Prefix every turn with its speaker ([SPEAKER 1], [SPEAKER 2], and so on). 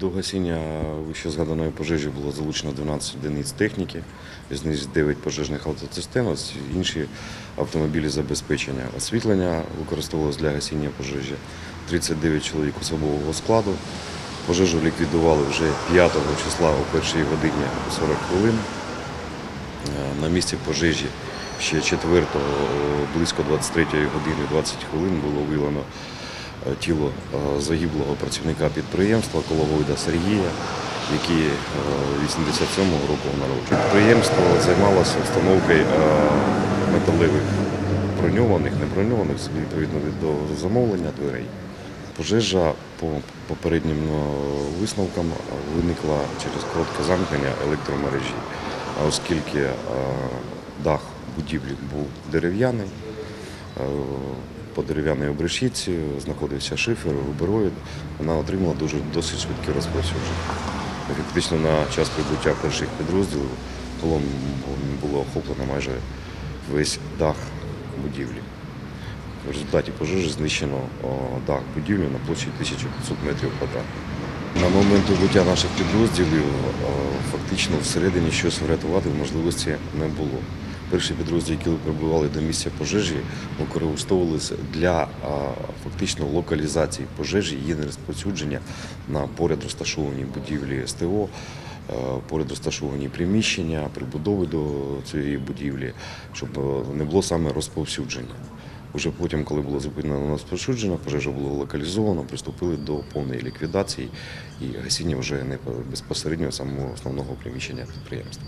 [SPEAKER 1] До гасіння вище згаданої пожежі було залучено 12 одиниць техніки, з них 9 пожежних автоцистерн, ось інші автомобілі забезпечення. Освітлення використовувалось для гасіння пожежі. 39 чоловік особового складу. Пожежу ліквідували вже 5 числа о першій годині 40 хвилин. Е, На місці пожежі ще 4 близько 23 години 20 хвилин було виявлено е, тіло е, загиблого працівника підприємства Коловойда Сергія, який е, 87-го року народження. Підприємство займалося встановкою е, металевих броньованих, не броньованих, відповідно від до замовлення дверей. Пожежа по попереднім е, висновкам е, виникла через коротке замкнення електромережі. Оскільки е, дах будівлі був дерев'яний, е, по дерев'яній обрешітці знаходився шифер, рубероїд, вона отримала дуже досить швидке розповсюдження. Фактично на час прибуття перших підрозділів було, було охоплено майже весь дах будівлі. В результаті пожежі знищено дах будівлі на площі 1500 метрів квадратних. На момент прибуття наших підрозділів фактично всередині щось врятувати можливості не було. Перші підрозділи, які прибували до місця пожежі, використовувалися для фактично локалізації пожежі, її нерозповсюдження на поряд розташовані будівлі СТО, е, поряд розташовані приміщення, прибудови до цієї будівлі, щоб е, не було саме розповсюдження. Уже потім, коли було зупинено розповсюдження, пожежа було локалізовано, приступили до повної ліквідації і гасіння вже не безпосередньо самого основного приміщення підприємства.